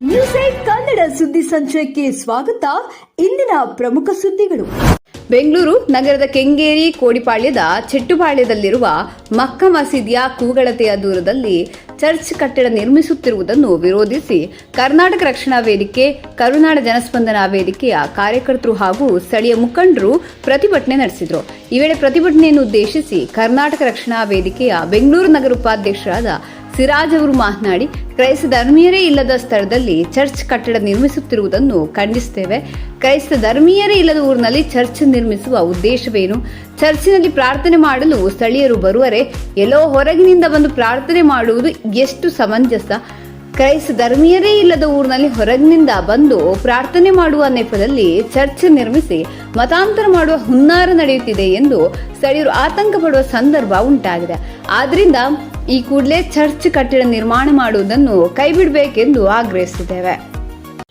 News Kannada ಸುದ್ದಿ ಸಂಚಯಕ್ಕೆ ಸ್ವಾಗತ ಇಂದಿನ ಪ್ರಮುಖ ಸುದ್ದಿಗಳು ಬೆಂಗಳೂರು ನಗರದ ಕೆಂಗೇರಿ ಕೋಡಿಪಾಳ್ಯದ ಚೆಟ್ಟುಪಾಳ್ಯದಲ್ಲಿರುವ ಮಕ್ಕ ಮಸೀದಿಯ ಕೂಗಳತೆಯ ದೂರದಲ್ಲಿ ಚರ್ಚ್ ಕಟ್ಟಡ ನಿರ್ಮಿಸುತ್ತಿರುವುದನ್ನು ವಿರೋಧಿಸಿ ಕರ್ನಾಟಕ ರಕ್ಷಣಾ ವೇದಿಕೆ ಕರುನಾಡ ಜನಸ್ಪಂದನಾ ವೇದಿಕೆಯ ಕಾರ್ಯಕರ್ತರು ಹಾಗೂ ಸ್ಥಳೀಯ ಮುಖಂಡರು ಪ್ರತಿಭಟನೆ ನಡೆಸಿದರು ಈ ವೇಳೆ ಪ್ರತಿಭಟನೆಯನ್ನು ಉದ್ದೇಶಿಸಿ ಕರ್ನಾಟಕ ರಕ್ಷಣಾ ವೇದಿಕೆಯ ಬೆಂಗಳೂರು ನಗರ ಉಪಾಧ್ಯಕ್ಷರಾದ ಸಿರಾಜ್ ಅವರು ಮಾತನಾಡಿ, ಕ್ರೈಸ್ತ ಧರ್ಮೀಯರೇ ಇಲ್ಲದ ಸ್ಥಳದಲ್ಲಿ ಚರ್ಚ್ ಕಟ್ಟಡ ನಿರ್ಮಿಸುತ್ತಿರುವುದನ್ನು ಖಂಡಿಸುತ್ತೇವೆ. ಕ್ರೈಸ್ತ ಧರ್ಮೀಯರೇ ಇಲ್ಲದ ಊರಿನಲ್ಲಿ ಚರ್ಚ್ ನಿರ್ಮಿಸುವ ಉದ್ದೇಶವೇನು? ಚರ್ಚಿನಲ್ಲಿ ಪ್ರಾರ್ಥನೆ ಮಾಡಲು ಸ್ಥಳೀಯರು ಬರುವರೆ ಎಲ್ಲೋ ಹೊರಗಿನಿಂದ ಬಂದು ಪ್ರಾರ್ಥನೆ ಮಾಡುವುದು ಎಷ್ಟು ಸಮಂಜಸ? ಕ್ರೈಸ್ತ ಧರ್ಮೀಯರೇ ಇಲ್ಲದ ಊರಿನಲ್ಲಿ ಹೊರಗಿನಿಂದ ಬಂದು ಪ್ರಾರ್ಥನೆ ಮಾಡುವ ನೆಪದಲ್ಲಿ ಚರ್ಚ್ ನಿರ್ಮಿಸಿ ಮತಾಂತರ ಮಾಡುವ ಹುನ್ನಾರ ನಡೆಯುತ್ತಿದೆ ಎಂದು ಸ್ಥಳೀಯರು ಆತಂಕ ಪಡುವ ಸಂದರ್ಭ ಉಂಟಾಗಿದೆ. ಆದ್ರಿಂದ ಈ ಕೂಡಲೇ ಚರ್ಚ್ ಕಟ್ಟಡ ನಿರ್ಮಾಣ ಮಾಡುವುದನ್ನು ಕೈಬಿಡಬೇಕೆಂದು ಆಗ್ರಹಿಸಿದ್ದೇವೆ.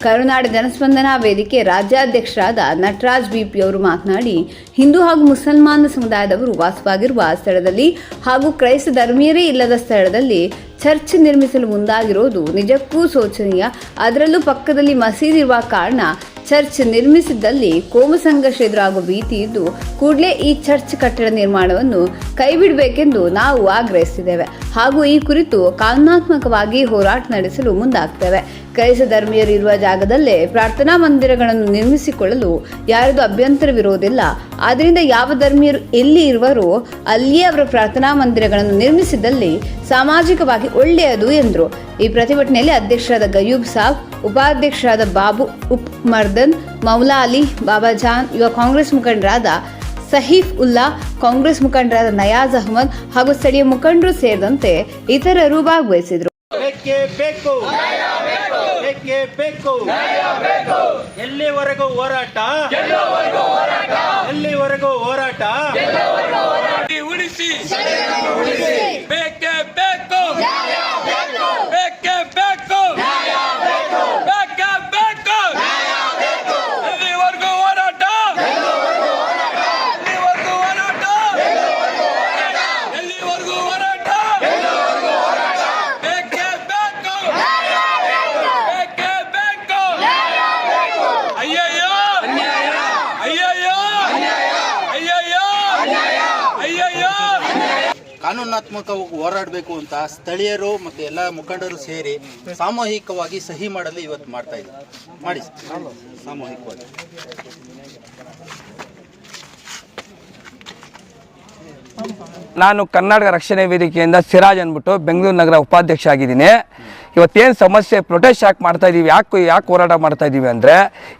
ಕರುನಾಡ ಜನಸ್ಪಂದನಾ ವೇದಿಕೆ ರಾಜ್ಯಾಧ್ಯಕ್ಷರಾದ ನಟರಾಜ್ ಬಿಪಿ ಅವರು ಮಾತನಾಡಿ, ಹಿಂದೂ ಹಾಗೂ ಮುಸಲ್ಮಾನ ಸಮುದಾಯದವರು ವಾಸವಾಗಿರುವ ಸ್ಥಳದಲ್ಲಿ ಹಾಗೂ ಕ್ರೈಸ್ತ ಧರ್ಮೀಯರೇ ಇಲ್ಲದ ಸ್ಥಳದಲ್ಲಿ ಚರ್ಚ್ ನಿರ್ಮಿಸಲು ಮುಂದಾಗಿರೋದು ನಿಜಕ್ಕೂ ಶೋಚನೀಯ. ಅದರಲ್ಲೂ ಪಕ್ಕದಲ್ಲಿ ಮಸೀದಿ ಇರುವ ಕಾರಣ ಚರ್ಚ್ ನಿರ್ಮಿಸಿದ್ದಲ್ಲಿ ಕೋಮು ಸಂಘರ್ಷ ಎದುರಾಗುವ ಭೀತಿ ಇದ್ದು, ಕೂಡಲೇ ಈ ಚರ್ಚ್ ಕಟ್ಟಡ ನಿರ್ಮಾಣವನ್ನು ಕೈಬಿಡಬೇಕೆಂದು ನಾವು ಆಗ್ರಹಿಸಿದ್ದೇವೆ ಹಾಗೂ ಈ ಕುರಿತು ಕಾನೂನಾತ್ಮಕವಾಗಿ ಹೋರಾಟ ನಡೆಸಲು ಮುಂದಾಗ್ತೇವೆ. ಕ್ರೈಸ್ತ ಧರ್ಮೀಯರು ಇರುವ ಜಾಗದಲ್ಲೇ ಪ್ರಾರ್ಥನಾ ಮಂದಿರಗಳನ್ನು ನಿರ್ಮಿಸಿಕೊಳ್ಳಲು ಯಾರದು ಅಭ್ಯಂತರವಿರುವುದಿಲ್ಲ ಆದ್ದರಿಂದ ಯಾವ ಧರ್ಮೀಯರು ಎಲ್ಲಿ ಇರುವರೋ ಅಲ್ಲಿಯೇ ಅವರ ಪ್ರಾರ್ಥನಾ ಮಂದಿರಗಳನ್ನು ನಿರ್ಮಿಸಿದಲ್ಲಿ ಸಾಮಾಜಿಕವಾಗಿ ಒಳ್ಳೆಯದು ಎಂದರು. ಈ ಪ್ರತಿಭಟನೆಯಲ್ಲಿ ಅಧ್ಯಕ್ಷರಾದ ಗಯೂಬ್ ಸಾಬ್, ಉಪಾಧ್ಯಕ್ಷರಾದ ಬಾಬು ಉಪ್ ಮರ್ದನ್ ಮೌಲಾ ಅಲಿ ಬಾಬಾಜಾನ್, ಯುವ ಕಾಂಗ್ರೆಸ್ ಮುಖಂಡರಾದ ಸಹೀಫ್ ಉಲ್ಲಾ, ಕಾಂಗ್ರೆಸ್ ಮುಖಂಡರಾದ ನಯಾಜ್ ಅಹಮದ್ ಹಾಗೂ ಸ್ಥಳೀಯ ಮುಖಂಡರು ಸೇರಿದಂತೆ ಇತರರು ಭಾಗವಹಿಸಿದರು ಬೇಕೇ ಬೇಕು. ಬೇಕೇ ಬೇಕು. ಎಲ್ಲಿವರೆಗೂ ಹೋರಾಟ? ಎಲ್ಲಿವರೆಗೂ ಹೋರಾಟ? ಉಳಿಸಿ ಬೇಕೇ ಬೇಕು ಬೇಕೇ ಬೇಕು ಬೇಕೇ ಬೇಕು ಎಲ್ಲಿವರೆಗೂ ಹೋರಾಟ ಎಲ್ಲಿವರೆಗೂ ಹೋರಾಟ ಎಲ್ಲಿವರೆಗೂ ಹೋರಾಟ ಬೇಕೇ ಬೇಕು ಬೇಕೇ ಬೇಕು ಅಯ್ಯಯ್ಯೋ ಅಯ್ಯಯ್ಯೋ ಅಯ್ಯಯ್ಯೋ ಅಯ್ಯಯ್ಯೋ ಕಾನೂನಾತ್ಮಕವಾಗಿ ಹೋರಾಡಬೇಕು ಅಂತ ಸ್ಥಳೀಯರು ಮತ್ತು ಎಲ್ಲ ಮುಖಂಡರು ಸೇರಿ ಸಾಮೂಹಿಕವಾಗಿ ಸಹಿ ಮಾಡಲು ಇವತ್ತು ಮಾಡ್ತಾ ಇದ್ದಾರೆ. ಮಾಡಿ ಸಾಮೂಹಿಕವಾಗಿ. ನಾನು ಕರ್ನಾಟಕ ರಕ್ಷಣೆ ವೇದಿಕೆಯಿಂದ ಸಿರಾಜ್ ಅಂದ್ಬಿಟ್ಟು ಬೆಂಗಳೂರು ನಗರ ಉಪಾಧ್ಯಕ್ಷ ಆಗಿದ್ದೀನಿ. ಇವತ್ತೇನು ಸಮಸ್ಯೆ ಪ್ರೊಟೆಸ್ಟ್ ಯಾಕೆ ಮಾಡ್ತಾ ಇದ್ದೀವಿ ಯಾಕೆ ಯಾಕೆ ಹೋರಾಟ ಮಾಡ್ತಾ ಇದ್ದೀವಿ ಅಂದರೆ,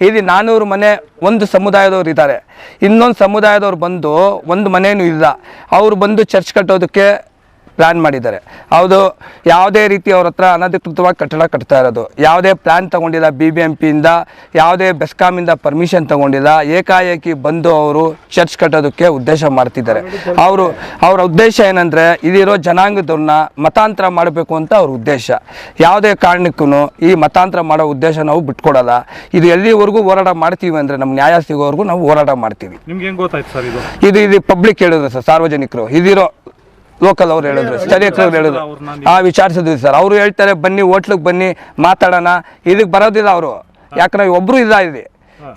ಇಲ್ಲಿ ನಾನ್ನೂರು ಮನೆ ಒಂದು ಸಮುದಾಯದವ್ರು ಇದ್ದಾರೆ. ಇನ್ನೊಂದು ಸಮುದಾಯದವ್ರು ಬಂದು ಒಂದು ಮನೆಯೂ ಇಲ್ಲ. ಅವ್ರು ಬಂದು ಚರ್ಚ್ ಕಟ್ಟೋದಕ್ಕೆ ಪ್ಲ್ಯಾನ್ ಮಾಡಿದ್ದಾರೆ. ಹೌದು ಯಾವುದೇ ರೀತಿ ಅವ್ರ ಹತ್ರ ಅನಧಿಕೃತವಾಗಿ ಕಟ್ಟಡ ಕಟ್ತಾ ಇರೋದು ಯಾವುದೇ ಪ್ಲ್ಯಾನ್ ತಗೊಂಡಿಲ್ಲ ಬಿ ಬಿ ಎಂ ಪಿಯಿಂದ ಯಾವುದೇ ಬೆಸ್ಕಾಮಿಂದ ಪರ್ಮಿಷನ್ ತಗೊಂಡಿಲ್ಲ ಏಕಾಏಕಿ ಬಂದು ಅವರು ಚರ್ಚ್ ಕಟ್ಟೋದಕ್ಕೆ ಉದ್ದೇಶ ಮಾಡ್ತಿದ್ದಾರೆ. ಅವರು ಅವರ ಉದ್ದೇಶ ಏನಂದರೆ ಇದಿರೋ ಜನಾಂಗದವ್ರನ್ನ ಮತಾಂತರ ಮಾಡಬೇಕು ಅಂತ ಅವ್ರ ಉದ್ದೇಶ. ಯಾವುದೇ ಕಾರಣಕ್ಕೂ ಈ ಮತಾಂತರ ಮಾಡೋ ಉದ್ದೇಶ ನಾವು ಬಿಟ್ಕೊಡಲ್ಲ. ಇದು ಎಲ್ಲಿವರೆಗೂ ಹೋರಾಟ ಮಾಡ್ತೀವಿ ಅಂದರೆ ನಮ್ಮ ನ್ಯಾಯ ಸಿಗೋವರೆಗೂ ನಾವು ಹೋರಾಟ ಮಾಡ್ತೀವಿ. ನಿಮ್ಗೆ ಹೆಂಗೆ ಗೊತ್ತಾಯ್ತು ಸರ್ ಇದು? ಇದು ಇದು ಪಬ್ಲಿಕ್ ಹೇಳಿದ್ರು ಸರ್ ಸಾರ್ವಜನಿಕರು. ಇದಿರೋ ಲೋಕಲ್ ಅವ್ರು ಹೇಳಿದ್ರು ಸ್ಥಳೀಯರು ಹೇಳಿದ್ರು. ಆ ವಿಚಾರಿಸಿದ್ವಿ ಸರ್. ಅವರು ಹೇಳ್ತಾರೆ ಬನ್ನಿ ಹೋಟ್ಲಿಗೆ ಬನ್ನಿ ಮಾತಾಡೋಣ. ಇದಕ್ಕೆ ಬರೋದಿಲ್ಲ ಅವರು. ಯಾಕಂದ್ರೆ ಒಬ್ರು ಇಲ್ಲ ಇಲ್ಲಿ.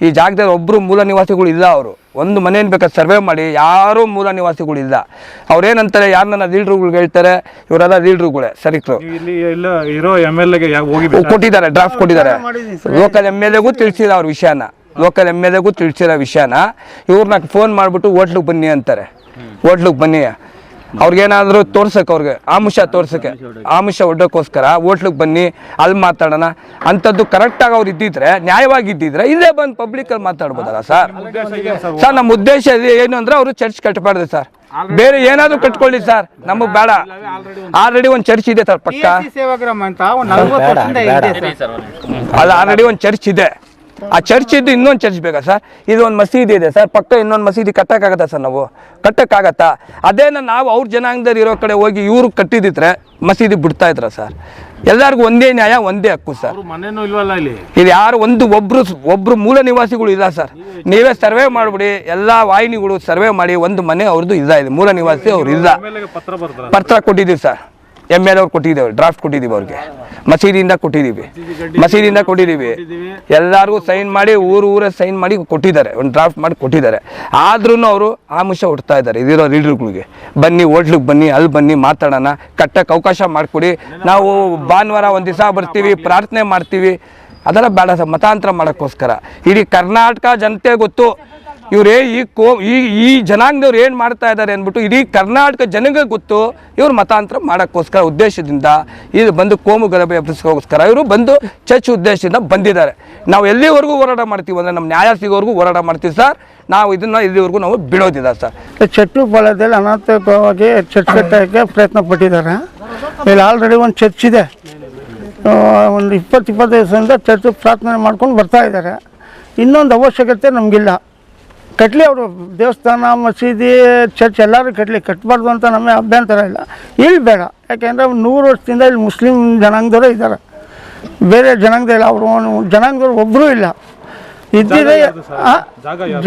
ಈ ಜಾಗದಲ್ಲಿ ಒಬ್ರು ಮೂಲ ನಿವಾಸಿಗಳು ಇಲ್ಲ ಅವರು. ಒಂದು ಮನೇನ್ ಬೇಕಾದ್ರೆ ಸರ್ವೆ ಮಾಡಿ ಯಾರೂ ಮೂಲ ನಿವಾಸಿಗಳು ಇಲ್ಲ. ಅವ್ರೇನಂತಾರೆ ಯಾರನ್ನ ಲೀಡ್ರುಗಳಿಗೆ ಹೇಳ್ತಾರೆ ಇವರೆಲ್ಲ ಲೀಡ್ರುಗಳೇ ಸರಿಕರು ಇಲ್ಲಿ ಎಲ್ಲ ಇರೋ ಎಂ ಎಲ್ ಕೊಟ್ಟಿದ್ದಾರೆ ಡ್ರಾಫ್ಟ್ ಕೊಟ್ಟಿದ್ದಾರೆ. ಲೋಕಲ್ ಎಂ ಎಲ್ ಎಗೂ ತಿಳಿಸಿದ ಅವ್ರ ವಿಷಯನ. ಲೋಕಲ್ ಎಂ ಎಲ್ ಎಗೂ ತಿಳಿಸಿರೋ ವಿಷಯನ. ಇವ್ರನ್ನ ಫೋನ್ ಮಾಡಿಬಿಟ್ಟು ಹೋಟ್ಲಿಗೆ ಬನ್ನಿ ಅಂತಾರೆ. ಹೋಟ್ಲಿಗೆ ಬನ್ನಿ. ಅವ್ರಿಗೇನಾದರೂ ತೋರ್ಸಕ್ಕೆ ಅವ್ರಿಗೆ ಆಮಿಷ ತೋರ್ಸಕ್ಕೆ ಆಮಿಷ ಒಡ್ಡಕ್ಕೋಸ್ಕರ ಹೋಟ್ಲಿಗೆ ಬನ್ನಿ ಅಲ್ಲಿ ಮಾತಾಡೋಣ. ಅಂಥದ್ದು ಕರೆಕ್ಟಾಗಿ ಅವ್ರು ಇದ್ದಿದ್ರೆ ನ್ಯಾಯವಾಗಿ ಇದ್ದಿದ್ರೆ ಇಲ್ಲೇ ಬಂದು ಪಬ್ಲಿಕಲ್ಲಿ ಮಾತಾಡ್ಬೋದಲ್ಲ ಸರ್ ಸರ್? ನಮ್ಮ ಉದ್ದೇಶ ಏನು ಅಂದ್ರೆ ಅವರು ಚರ್ಚ್ ಕಟ್ಟಬಾರ್ದು ಸರ್. ಬೇರೆ ಏನಾದ್ರೂ ಕಟ್ಕೊಳ್ಳಿ ಸರ್. ನಮಗ್ ಬೇಡ. ಆಲ್ರೆಡಿ ಒಂದು ಚರ್ಚ್ ಇದೆ ಸರ್ ಪಕ್ಕ. ಅಲ್ಲ ಅಂತ ಒಂದು ನಲವತ್ತು ಇದೆ ಸರ್. ಅಲ್ಲಿ ಆಲ್ರೆಡಿ ಒಂದ್ ಚರ್ಚ್ ಇದೆ. ಆ ಚರ್ಚ್ ಇದ್ದು ಇನ್ನೊಂದು ಚರ್ಚ್ ಬೇಕಾ ಸರ್ ಇದು ಒಂದು ಮಸೀದಿ ಇದೆ ಸರ್ ಪಕ್ಕ ಇನ್ನೊಂದು ಮಸೀದಿ ಕಟ್ಟಕ್ಕಾಗತ್ತಾ ಸರ್ ನಾವು? ಕಟ್ಟಕ್ಕಾಗತ್ತಾ? ಅದೇನ ನಾವು ಅವ್ರ ಜನಾಂಗದಲ್ಲಿ ಇರೋ ಕಡೆ ಹೋಗಿ ಇವ್ರಿಗೆ ಕಟ್ಟಿದಿದ್ರೆ ಮಸೀದಿ ಬಿಡ್ತಾ ಇದ್ರ ಸರ್ ಎಲ್ಲರಿಗೂ ಒಂದೇ ನ್ಯಾಯ ಒಂದೇ ಹಕ್ಕು ಸರ್ ಮನೇನೂ ಇಲ್ವಲ್ಲ ಇಲ್ಲಿ? ಇಲ್ಲಿ ಯಾರು ಒಂದು ಒಬ್ರು ಒಬ್ರು ಮೂಲ ನಿವಾಸಿಗಳು ಇಲ್ಲ ಸರ್ ನೀವೇ ಸರ್ವೆ ಮಾಡಿಬಿಡಿ ಎಲ್ಲ ವಾಹಿನಿಗಳು ಸರ್ವೆ ಮಾಡಿ ಒಂದು ಮನೆ ಅವ್ರದ್ದು ಇಲ್ಲ ಇದೆ ಮೂಲ ನಿವಾಸಿ ಅವ್ರು ಇಲ್ಲ. ಪತ್ರ ಕೊಟ್ಟಿದ್ದೀವಿ ಸರ್ ಎಂ ಎಲ್ ಅವ್ರು ಕೊಟ್ಟಿದ್ದೇವೆ ಡ್ರಾಫ್ಟ್ ಕೊಟ್ಟಿದ್ದೀವಿ ಅವ್ರಿಗೆ. ಮಸೀದಿಯಿಂದ ಕೊಟ್ಟಿದ್ದೀವಿ. ಮಸೀದಿಯಿಂದ ಕೊಟ್ಟಿದ್ದೀವಿ. ಎಲ್ಲರಿಗೂ ಸೈನ್ ಮಾಡಿ, ಊರು ಊರೇ ಸೈನ್ ಮಾಡಿ ಕೊಟ್ಟಿದ್ದಾರೆ. ಒಂದು ಡ್ರಾಫ್ಟ್ ಮಾಡಿ ಕೊಟ್ಟಿದ್ದಾರೆ. ಆದ್ರೂ ಅವರು ಆಮಿಷ ಹುಡ್ತಾ ಇದ್ದಾರೆ. ಇದಿರೋ ಲೀಡರ್ಗಳಿಗೆ. ಬನ್ನಿ, ಹೋಟ್ಲಿಗೆ ಬನ್ನಿ, ಅಲ್ಲಿ ಬನ್ನಿ ಮಾತಾಡೋಣ. ಕಟ್ಟಕ್ಕೆ ಅವಕಾಶ ಮಾಡಿಕೊಡಿ. ನಾವು ಭಾನುವಾರ ಒಂದು ದಿವಸ ಬರ್ತೀವಿ, ಪ್ರಾರ್ಥನೆ ಮಾಡ್ತೀವಿ. ಅದೆಲ್ಲ ಬೇಡ ಮತಾಂತರ ಮಾಡೋಕ್ಕೋಸ್ಕರ. ಇಡೀ ಕರ್ನಾಟಕ ಜನತೆ ಗೊತ್ತು. ಇವರೇ ಈ ಕೋ ಈ ಈ ಜನಾಂಗದವ್ರು ಏನು ಮಾಡ್ತಾ ಇದ್ದಾರೆ ಅಂದ್ಬಿಟ್ಟು ಇಡೀ ಕರ್ನಾಟಕ ಜನಗೆ ಗೊತ್ತು ಇವ್ರು ಮತಾಂತರ ಮಾಡೋಕ್ಕೋಸ್ಕರ ಉದ್ದೇಶದಿಂದ ಇದು ಬಂದು ಕೋಮು ಗಲಭೆ ಎಬ್ಬಿಸೋಸ್ಕರ ಇವರು ಬಂದು ಚರ್ಚ್ ಉದ್ದೇಶದಿಂದ ಬಂದಿದ್ದಾರೆ. ನಾವು ಎಲ್ಲಿವರೆಗೂ ಹೋರಾಟ ಮಾಡ್ತೀವಿ ಅಂದರೆ ನಮ್ಮ ನ್ಯಾಯ ಸಿಗೋವರೆಗೂ ಹೋರಾಟ ಮಾಡ್ತೀವಿ ಸರ್. ನಾವು ಇದನ್ನು ಇಲ್ಲಿವರೆಗೂ ನಾವು ಬಿಡೋದಿಲ್ಲ ಸರ್. ಚಟ್ಟು ಫಲದಲ್ಲಿ ಅನಾಥವಾಗಿ ಚರ್ಚ್ ಕಟ್ಟೋಕ್ಕೆ ಪ್ರಯತ್ನ ಪಟ್ಟಿದ್ದಾರೆ. ಇಲ್ಲಿ ಆಲ್ರೆಡಿ ಒಂದು ಚರ್ಚ್ ಇದೆ. ಒಂದು ಇಪ್ಪತ್ತು ಇಪ್ಪತ್ತೈದು ದಿವಸದಿಂದ ಚರ್ಚ್ ಪ್ರಾರ್ಥನೆ ಮಾಡ್ಕೊಂಡು ಬರ್ತಾ ಇದ್ದಾರೆ. ಇನ್ನೊಂದು ಅವಶ್ಯಕತೆ ನಮಗಿಲ್ಲ. ಕಟ್ಟಲಿ ಅವರು ದೇವಸ್ಥಾನ ಮಸೀದಿ ಚರ್ಚ್ ಎಲ್ಲರೂ ಕಟ್ಟಲಿ ಕಟ್ಟಬಾರ್ದು ಅಂತ ನಮಗೆ ಅಭ್ಯಂತರ ಇಲ್ಲ. ಇಲ್ಲಿ ಬೇಡ. ಯಾಕೆಂದರೆ ನೂರು ವರ್ಷದಿಂದ ಇಲ್ಲಿ ಮುಸ್ಲಿಂ ಜನಾಂಗದವರೇ ಇದ್ದಾರೆ. ಬೇರೆ ಜನಾಂಗದ ಇಲ್ಲ. ಅವರು ಜನಾಂಗದವ್ರು ಒಬ್ಬರೂ ಇಲ್ಲ. ಇದ್ದಿದೆ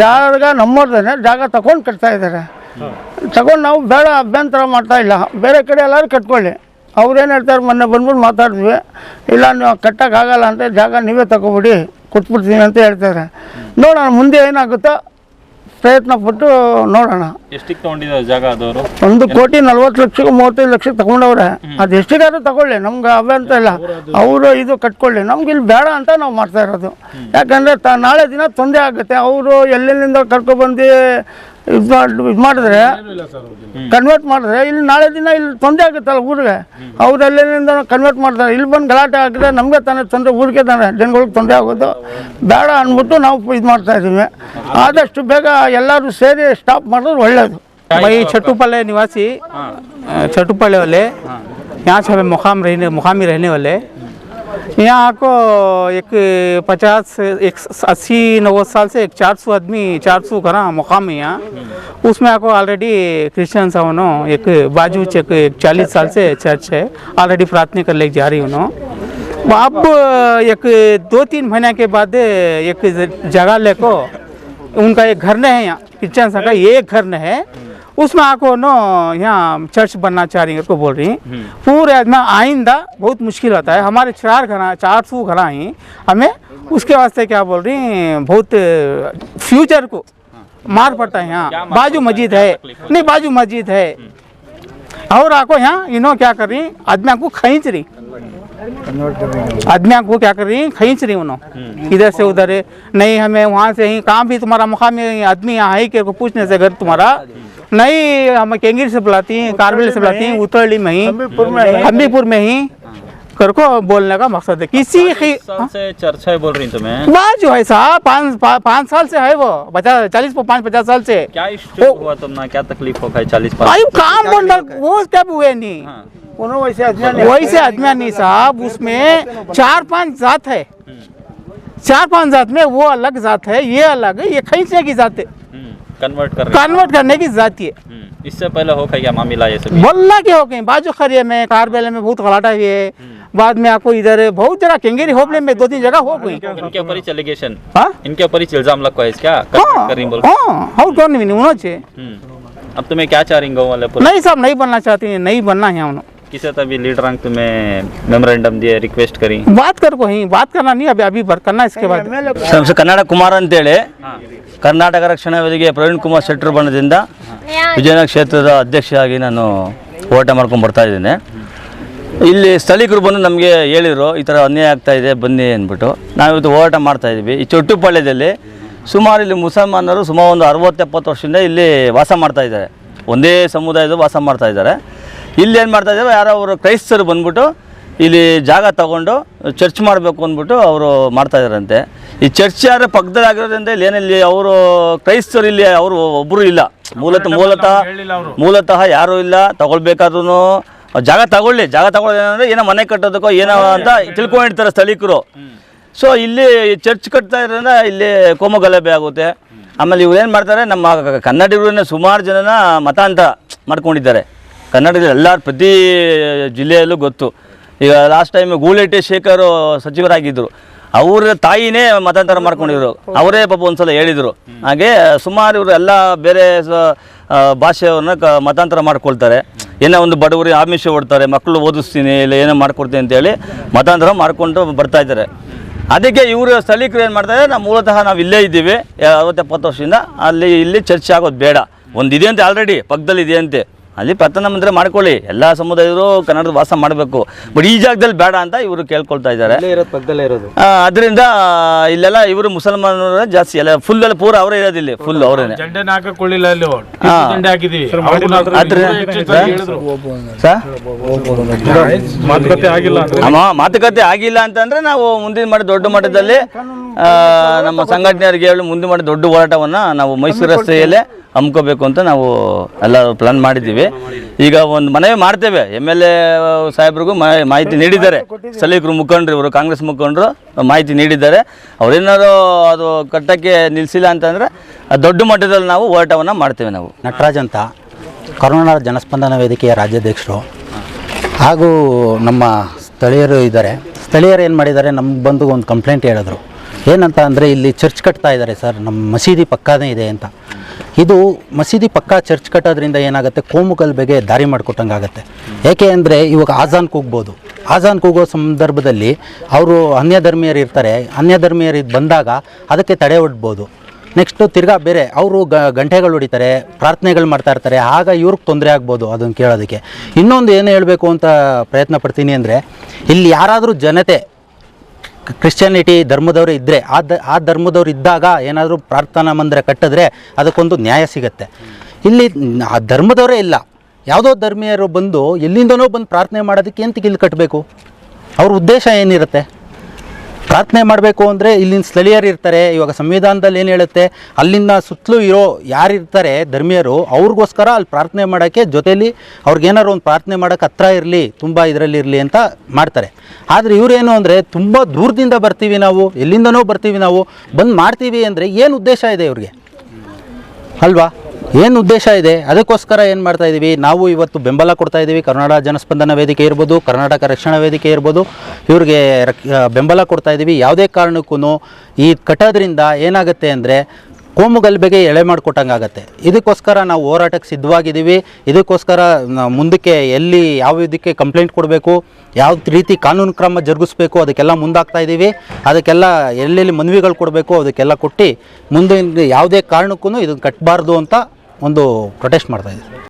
ಜಾಗ ನಮ್ಮವ್ರದೇ ಜಾಗ ತಗೊಂಡು ಕಟ್ತಾ ಇದ್ದಾರೆ. ತಗೊಂಡು ನಾವು ಬೇಡ ಅಭ್ಯಂತರ ಮಾಡ್ತಾ ಇಲ್ಲ. ಬೇರೆ ಕಡೆ ಎಲ್ಲರೂ ಕಟ್ಕೊಳ್ಳಿ. ಅವ್ರೇನು ಹೇಳ್ತಾರೆ? ಮೊನ್ನೆ ಬಂದ್ಬಿಟ್ಟು ಮಾತಾಡಿದ್ವಿ. ಇಲ್ಲ ನೀವು ಕಟ್ಟೋಕ್ಕಾಗಲ್ಲ ಅಂತ. ಜಾಗ ನೀವೇ ತಗೊಬಿಡಿ. ಕೊಟ್ಬಿಡ್ತೀನಿ ಅಂತ ಹೇಳ್ತಾರೆ. ನೋಡೋಣ ಮುಂದೆ ಏನಾಗುತ್ತೋ ಪ್ರಯತ್ನ ಪಟ್ಟು ನೋಡೋಣ. ಎಷ್ಟಕ್ಕೆ ತಗೊಂಡಿದ್ದಾರೆ ಜಾಗ ಅದವರು ಒಂದು ಕೋಟಿ ನಲ್ವತ್ತು ಲಕ್ಷಕ್ಕೆ ಮೂವತ್ತೈದು ಲಕ್ಷಕ್ಕೆ ತಗೊಂಡವ್ರೆ. ಅದು ಎಷ್ಟಿಗಾದ್ರೂ ತಗೊಳ್ಳಿ ನಮ್ಗೆ ಅಭ್ಯಂತರ ಇಲ್ಲ. ಅವರು ಇದು ಕಟ್ಕೊಳ್ಳಿ. ನಮ್ಗೆ ಇಲ್ಲಿ ಬೇಡ ಅಂತ ನಾವು ಮಾಡ್ತಾ ಇರೋದು. ಯಾಕಂದರೆ ತ ನಾಳೆ ದಿನ ತೊಂದರೆ ಆಗುತ್ತೆ. ಅವರು ಎಲ್ಲೆಲ್ಲಿಂದ ಕರ್ಕೊಬಂದು ಇದು ಮಾಡಿ ಇದು ಮಾಡಿದ್ರೆ ಕನ್ವರ್ಟ್ ಮಾಡಿದ್ರೆ ಇಲ್ಲಿ ನಾಳೆ ದಿನ ಇಲ್ಲಿ ತೊಂದರೆ ಆಗುತ್ತಲ್ಲ ಊರಿಗೆ ಅವ್ರು ಎಲ್ಲೆಲ್ಲಿಂದ ಕನ್ವರ್ಟ್ ಮಾಡ್ತಾರೆ ಇಲ್ಲಿ ಬಂದು ಗಲಾಟೆ ಹಾಕಿದ್ರೆ ನಮಗೆ ತಾನೇ ತೊಂದರೆ ಊರಿಗೆ ತಾನೇ ಜನಗಳಿಗೆ ತೊಂದರೆ ಆಗೋದು ಬೇಡ ಅಂದ್ಬಿಟ್ಟು ನಾವು ಇದು ಮಾಡ್ತಾ ಇದ್ದೀವಿ ಆದಷ್ಟು ಬೇಗ ಎಲ್ಲರೂ ಸೇರಿ ಸ್ಟಾಪ್ ಮಾಡಿದ್ರೆ ಒಳ್ಳೆಯದು मैं छट्टूपाले निवासी छट्टूपाले वाले यहाँ से हमें मुकाम रहने मुकामी रहने वाले यहाँ को एक पचास एक अस्सी, नब्बे साल से एक चार सौ आदमी, चार सौ घरा मुकाम है यहाँ। उसमें आपको ऑलरेडी क्रिश्चियन सावनो एक बाजू चेक एक चालीस साल से चर्च है। ऑलरेडी प्रार्थना कर ले जा रही हूँ अब एक दो तीन महीने के बाद एक जगह लेको, उनका एक घर न है। यहाँ क्रिश्चियन सा का एक घर न है। उसमें आपको नो यहाँ चर्च बनना चाह रही है। बोल रही पूरे आदमी आइंदा बहुत मुश्किल होता है। हमारे चार घर चार सौ घर हैं। हमें उसके वास्ते क्या बोल रही बहुत फ्यूचर को मार पड़ता है यहाँ। बाजू मस्जिद है। नहीं बाजू मस्जिद है। और आपको यहाँ इन्हों क्या कर रही आदमी को खींच रही आदमी को क्या कर रही खींच रही उन्होंने इधर से उधर। नहीं हमें वहाँ से ही कहाँ भी तुम्हारा मुकामी आदमी यहाँ है कि पूछने से घर तुम्हारा नहीं हम केंगीर से बुलाती हैं कारबिल से बुलाती हैं उतरली में ही। हम्बीपुर में ही। कर को बोलने का मकसद है। किसी की से चर्च बोल रही तुम्हें। बात जो है साहब पाँच पा- पाँच साल से है वो। पचास चालीस पाँच पचास साल से। क्या इश्यू हुआ तुमने? क्या तकलीफ़ हो गई चालीस पाँच काम बोल रहा वो कब हुए नहीं? हाँ। कोनो वैसे आदमी वैसे आदमी नहीं साहब उसमें चार पाँच जात है। चार पाँच जात में वो अलग जात है ये अलग है ये खींचने की जात है। कन्वर्ट कर कन्वर्ट करने की जाती है हम्म, इससे पहले हो गया मामला ये सब बोलना क्या हो गई बाजू खरिया में कारबेले में बहुत गलाटा हुई है। बाद में आपको इधर बहुत जगह केंगेरी होबले में दो तीन जगह हो गई। इनके ऊपर ही एलिगेशन हाँ? इनके ऊपर ही इल्ज़ाम लग है क्या? हाँ कर रही बोल। हाँ और कौन नहीं होना हम्म। अब तुम्हें क्या चाह रही गाँव वाले नहीं साहब नहीं बनना चाहती नहीं बनना है उन्होंने किसे तभी लीडर अंक तुम्हें मेमोरेंडम दिए रिक्वेस्ट करी बात कर को ही बात करना नहीं अभी अभी करना इसके बाद ನಮ್ಮ ಹೆಸರು ಕನ್ನಡ ಕುಮಾರ್ ಅಂತೇಳಿ ಕರ್ನಾಟಕ ರಕ್ಷಣಾ ವೇದಿಕೆ ಪ್ರವೀಣ್ ಕುಮಾರ್ ಶೆಟ್ಟರ್ ಬಣದಿಂದ ವಿಜಯನಗರ ಕ್ಷೇತ್ರದ ಅಧ್ಯಕ್ಷರಾಗಿ ನಾನು ಹೋರಾಟ ಮಾಡ್ಕೊಂಡು ಬರ್ತಾ ಇದ್ದೇನೆ ಇಲ್ಲಿ ಸ್ಥಳೀಕರು ಬಂದು ನಮಗೆ ಹೇಳಿದರು ಈ ಥರ ಅನ್ಯಾಯ ಆಗ್ತಾ ಇದೆ ಬನ್ನಿ ಅಂದ್ಬಿಟ್ಟು ನಾವಿವತ್ತು ಹೋರಾಟ ಮಾಡ್ತಾ ಇದ್ದೀವಿ ಈ ಚೊಟ್ಟುಪಾಳ್ಯದಲ್ಲಿ ಸುಮಾರು ಇಲ್ಲಿ ಮುಸಲ್ಮಾನರು ಸುಮಾರು ಒಂದು ಅರವತ್ತೆಪ್ಪತ್ತು ವರ್ಷದಿಂದ ಇಲ್ಲಿ ವಾಸ ಮಾಡ್ತಾ ಇದ್ದಾರೆ ಒಂದೇ ಸಮುದಾಯದ ವಾಸ ಮಾಡ್ತಾ ಇದ್ದಾರೆ ಇಲ್ಲಿ ಏನು ಮಾಡ್ತಾ ಇದ್ದಾರೆ ಯಾರೋ ಅವರು ಕ್ರೈಸ್ತರು ಬಂದ್ಬಿಟ್ಟು ಇಲ್ಲಿ ಜಾಗ ತಗೊಂಡು ಚರ್ಚ್ ಮಾಡಬೇಕು ಅಂದ್ಬಿಟ್ಟು ಅವರು ಮಾಡ್ತಾ ಇದ್ದಾರಂತೆ. ಈ ಚರ್ಚ್ ಯಾರು ಪಕ್ಕದಾಗಿರೋದ್ರಿಂದ ಇಲ್ಲಿ ಏನಿಲ್ಲಿ ಅವರು ಕ್ರೈಸ್ತರು ಇಲ್ಲಿ ಅವರು ಒಬ್ಬರು ಇಲ್ಲ. ಮೂಲತಃ ಮೂಲತಃ ಮೂಲತಃ ಯಾರೂ ಇಲ್ಲ ತಗೊಳ್ಬೇಕಾದ್ರೂ ಜಾಗ ತಗೊಳ್ಳಿ. ಜಾಗ ತಗೊಳ್ಳೋದೇನಂದ್ರೆ ಏನೋ ಮನೆ ಕಟ್ಟೋದಕ್ಕೋ ಏನೋ ಅಂತ ತಿಳ್ಕೊಂಡಿರ್ತಾರೆ ಸ್ಥಳೀಕರು. ಸೊ ಇಲ್ಲಿ ಚರ್ಚ್ ಕಟ್ತಾ ಇರೋದ್ರಿಂದ ಇಲ್ಲಿ ಕೋಮ ಗಲಭೆ ಆಗುತ್ತೆ. ಆಮೇಲೆ ಇವ್ರು ಏನು ಮಾಡ್ತಾರೆ ನಮ್ಮ ಕನ್ನಡಿಗರನ್ನ ಸುಮಾರು ಜನನ ಮತಾಂತರ ಮಾಡ್ಕೊಂಡಿದ್ದಾರೆ. ಕನ್ನಡದಲ್ಲಿ ಎಲ್ಲ ಪ್ರತಿ ಜಿಲ್ಲೆಯಲ್ಲೂ ಗೊತ್ತು. ಈಗ ಲಾಸ್ಟ್ ಟೈಮ್ ಗೂಳೆಟ್ಟಿ ಶೇಖರ್ ಸಚಿವರಾಗಿದ್ದರು ಅವರ ತಾಯಿನೇ ಮತಾಂತರ ಮಾಡ್ಕೊಂಡಿದ್ರು. ಅವರೇ ಪಾಪ ಒಂದ್ಸಲ ಹೇಳಿದರು. ಹಾಗೆ ಸುಮಾರು ಇವರು ಎಲ್ಲ ಬೇರೆ ಭಾಷೆಯವ್ರನ್ನ ಕ, ಮತಾಂತರ ಮಾಡ್ಕೊಳ್ತಾರೆ. ಏನೋ ಒಂದು ಬಡವರಿಗೆ ಆಮಿಷ ಹೊಡ್ತಾರೆ ಮಕ್ಕಳು ಓದಿಸ್ತೀನಿ, ಇಲ್ಲ ಏನೋ ಮಾಡ್ಕೊಡ್ತೀನಿ ಅಂತೇಳಿ ಮತಾಂತರ ಮಾಡಿಕೊಂಡು ಬರ್ತಾ ಇದ್ದಾರೆ. ಅದಕ್ಕೆ ಇವರು ಸ್ಥಳೀಕರು ಏನು ಮಾಡ್ತಾರೆ ನಾವು ಮೂಲತಃ ನಾವು ಇಲ್ಲೇ ಇದ್ದೀವಿ, ಅರವತ್ತೆಪ್ಪತ್ತು ವರ್ಷದಿಂದ ಅಲ್ಲಿ ಇಲ್ಲಿ ಚರ್ಚೆ ಆಗೋದು ಬೇಡ. ಒಂದು ಇದೆ ಅಂತೆ ಆಲ್ರೆಡಿ ಪಕ್ಕದಲ್ಲಿ ಇದೆ ಅಂತೆ. ಅಲ್ಲಿ ಪ್ರಾರ್ಥನಾ ಮಂದಿರ ಮಾಡ್ಕೊಳ್ಳಿ. ಎಲ್ಲ ಸಮುದಾಯದವರು ಕನ್ನಡದ ವಾಸ ಮಾಡಬೇಕು. ಬಟ್ ಈ ಜಾಗದಲ್ಲಿ ಬೇಡ ಅಂತ ಇವರು ಕೇಳ್ಕೊಳ್ತಾ ಇದ್ದಾರೆ. ಅದರಿಂದ ಇಲ್ಲೆಲ್ಲ ಇವರು ಮುಸಲ್ಮಾನರು ಜಾಸ್ತಿ ಎಲ್ಲ ಫುಲ್ ಎಲ್ಲ ಪೂರ ಅವರೇ ಇರೋದು ಇಲ್ಲಿ. ಫುಲ್ ಅವರೇನೆ. ಮಾತುಕತೆ ಆಗಿಲ್ಲ ಅಂದ್ರೆ ಅಮ್ಮ ಮಾತುಕತೆ ಆಗಿಲ್ಲ ಅಂತಂದ್ರೆ ನಾವು ಮುಂದಿನ ಮಾಡಿ ದೊಡ್ಡ ಮಟ್ಟದಲ್ಲಿ ನಮ್ಮ ಸಂಘಟನೆಯವರಿಗೆ ಹೇಳಿ ಮುಂದೆ ಮಾಡಿ ದೊಡ್ಡ ಹೋರಾಟವನ್ನು ನಾವು ಮೈಸೂರು ರಸ್ತೆಯಲ್ಲೇ ಹಮ್ಕೋಬೇಕು ಅಂತ ನಾವು ಎಲ್ಲ ಪ್ಲಾನ್ ಮಾಡಿದ್ದೀವಿ. ಈಗ ಒಂದು ಮನವಿ ಮಾಡ್ತೇವೆ. ಎಂ ಎಲ್ ಎ ಸಾಹೇಬ್ರಿಗೂ ಮಾ- ಮಾಹಿತಿ ನೀಡಿದ್ದಾರೆ. ಸಲೀಕರು ಮುಖಂಡರು ಇವರು ಕಾಂಗ್ರೆಸ್ ಮುಖಂಡರು ಮಾಹಿತಿ ನೀಡಿದ್ದಾರೆ. ಅವರೇನಾದ್ರು ಅದು ಕಟ್ಟಕ್ಕೆ ನಿಲ್ಲಿಸಿಲ್ಲ ಅಂತಂದರೆ ಆ ದೊಡ್ಡ ಮಟ್ಟದಲ್ಲಿ ನಾವು ಹೋರಾಟವನ್ನು ಮಾಡ್ತೇವೆ ನಾವು. ನಟರಾಜ್ ಅಂತ ಕರುಣಾ ಜನಸ್ಪಂದನ ವೇದಿಕೆಯ ರಾಜ್ಯಾಧ್ಯಕ್ಷರು. ಹಾಗೂ ನಮ್ಮ ಸ್ಥಳೀಯರು ಇದ್ದಾರೆ. ಸ್ಥಳೀಯರು ಏನು ಮಾಡಿದ್ದಾರೆ? ನಮ್ಗೆ ಬಂದು ಒಂದು ಕಂಪ್ಲೇಂಟ್ ಹೇಳಿದ್ರು. ಏನಂತ ಅಂದರೆ ಇಲ್ಲಿ ಚರ್ಚ್ ಕಟ್ತಾ ಇದ್ದಾರೆ ಸರ್ ನಮ್ಮ ಮಸೀದಿ ಪಕ್ಕನೇ ಇದೆ ಅಂತ. ಇದು ಮಸೀದಿ ಪಕ್ಕ ಚರ್ಚ್ ಕಟ್ಟೋದ್ರಿಂದ ಏನಾಗುತ್ತೆ? ಕೋಮು ದಾರಿ ಮಾಡಿಕೊಟ್ಟಂಗೆ ಆಗುತ್ತೆ ಏಕೆ ಅಂದರೆ ಇವಾಗ ಆಜಾನ್ ಕೂಗ್ಬೋದು ಆಜಾನ್ ಕೂಗೋ ಸಂದರ್ಭದಲ್ಲಿ ಅವರು ಅನ್ಯ ಧರ್ಮೀಯರು ಇರ್ತಾರೆ. ಅನ್ಯ ಧರ್ಮೀಯರು ಇದ್ ಬಂದಾಗ ಅದಕ್ಕೆ ತಡೆ ಒಡ್ಬೋದು. ನೆಕ್ಸ್ಟು ತಿರ್ಗಾ ಬೇರೆ, ಅವರು ಗ, ಗಂಟೆಗಳು ಹೊಡಿತಾರೆ, ಪ್ರಾರ್ಥನೆಗಳು ಮಾಡ್ತಾ ಇರ್ತಾರೆ, ಆಗ ಇವ್ರಿಗೆ ತೊಂದರೆ ಆಗ್ಬೋದು ಅದನ್ನು ಕೇಳೋದಕ್ಕೆ. ಇನ್ನೊಂದು ಏನು ಹೇಳಬೇಕು ಅಂತ ಪ್ರಯತ್ನ ಪಡ್ತೀನಿ ಅಂದರೆ, ಇಲ್ಲಿ ಯಾರಾದರೂ ಜನತೆ ಕ್ರಿಶ್ಚಿಯಾನಿಟಿ ಧರ್ಮದವರು ಇದ್ದರೆ ಆ ದ, ಆ ಧರ್ಮದವ್ರು ಇದ್ದಾಗ ಏನಾದರೂ ಪ್ರಾರ್ಥನಾ ಮಂದಿರ ಕಟ್ಟಿದ್ರೆ ಅದಕ್ಕೊಂದು ನ್ಯಾಯ ಸಿಗುತ್ತೆ. ಇಲ್ಲಿ ಆ ಧರ್ಮದವರೇ ಇಲ್ಲ. ಯಾವುದೋ ಧರ್ಮೀಯರು ಬಂದು ಎಲ್ಲಿಂದನೋ ಬಂದು ಪ್ರಾರ್ಥನೆ ಮಾಡೋದಕ್ಕೆ ಎಂತಕ್ಕೆ ಇಲ್ಲಿ ಕಟ್ಟಬೇಕು ಅವ್ರ ಉದ್ದೇಶ ಏನಿರುತ್ತೆ? ಪ್ರಾರ್ಥನೆ ಮಾಡಬೇಕು ಅಂದರೆ ಇಲ್ಲಿನ ಸ್ಥಳೀಯರು ಇರ್ತಾರೆ. ಇವಾಗ ಸಂವಿಧಾನದಲ್ಲಿ ಏನು ಹೇಳುತ್ತೆ? ಅಲ್ಲಿಂದ ಸುತ್ತಲೂ ಇರೋ ಯಾರು ಇರ್ತಾರೆ ಧರ್ಮೀಯರು, ಅವ್ರಿಗೋಸ್ಕರ ಅಲ್ಲಿ ಪ್ರಾರ್ಥನೆ ಮಾಡೋಕ್ಕೆ ಜೊತೇಲಿ ಅವ್ರಿಗೇನಾದ್ರು ಒಂದು ಪ್ರಾರ್ಥನೆ ಮಾಡೋಕ್ಕೆ ಹತ್ರ ಇರಲಿ, ತುಂಬ ಇದರಲ್ಲಿ ಇರಲಿ ಅಂತ ಮಾಡ್ತಾರೆ. ಆದರೆ ಇವರೇನು ಅಂದರೆ ತುಂಬ ದೂರದಿಂದ ಬರ್ತೀವಿ ನಾವು, ಎಲ್ಲಿಂದನೋ ಬರ್ತೀವಿ ನಾವು, ಬಂದು ಮಾಡ್ತೀವಿ ಅಂದರೆ ಏನು ಉದ್ದೇಶ ಇದೆ ಇವ್ರಿಗೆ? ಅಲ್ವಾ? ಏನು ಉದ್ದೇಶ ಇದೆ? ಅದಕ್ಕೋಸ್ಕರ ಏನು ಮಾಡ್ತಾ ಇದ್ದೀವಿ ನಾವು ಇವತ್ತು ಬೆಂಬಲ ಕೊಡ್ತಾ ಇದ್ದೀವಿ ಕರ್ನಾಟಕ ಜನಸ್ಪಂದನ ವೇದಿಕೆ ಇರ್ಬೋದು, ಕರ್ನಾಟಕ ರಕ್ಷಣಾ ವೇದಿಕೆ ಇರ್ಬೋದು. ಇವ್ರಿಗೆ ಬೆಂಬಲ ಕೊಡ್ತಾ ಇದ್ದೀವಿ ಯಾವುದೇ ಕಾರಣಕ್ಕೂ ಈ ಕಟ್ಟೋದ್ರಿಂದ ಏನಾಗುತ್ತೆ ಅಂದರೆ ಕೋಮು ಗಲಭೆಗೆ ಎಳೆ ಮಾಡಿಕೊಟ್ಟಂಗಾಗತ್ತೆ. ಇದಕ್ಕೋಸ್ಕರ ನಾವು ಹೋರಾಟಕ್ಕೆ ಸಿದ್ಧವಾಗಿದ್ದೀವಿ. ಇದಕ್ಕೋಸ್ಕರ ಮುಂದಕ್ಕೆ ಎಲ್ಲಿ ಯಾವ ಇದಕ್ಕೆ ಕಂಪ್ಲೇಂಟ್ ಕೊಡಬೇಕು, ಯಾವ ರೀತಿ ಕಾನೂನು ಕ್ರಮ ಜರುಗಿಸ್ಬೇಕು, ಅದಕ್ಕೆಲ್ಲ ಮುಂದಾಗ್ತಾ ಇದ್ದೀವಿ ಅದಕ್ಕೆಲ್ಲ ಎಲ್ಲೆಲ್ಲಿ ಮನವಿಗಳು ಕೊಡಬೇಕು, ಅದಕ್ಕೆಲ್ಲ ಕೊಟ್ಟು ಮುಂದೆ ಯಾವುದೇ ಕಾರಣಕ್ಕೂ ಇದನ್ನು ಕಟ್ಟಬಾರ್ದು ಅಂತ ಒಂದು ಪ್ರೊಟೆಸ್ಟ್ ಮಾಡ್ತಾ ಇದ್ದೀವಿ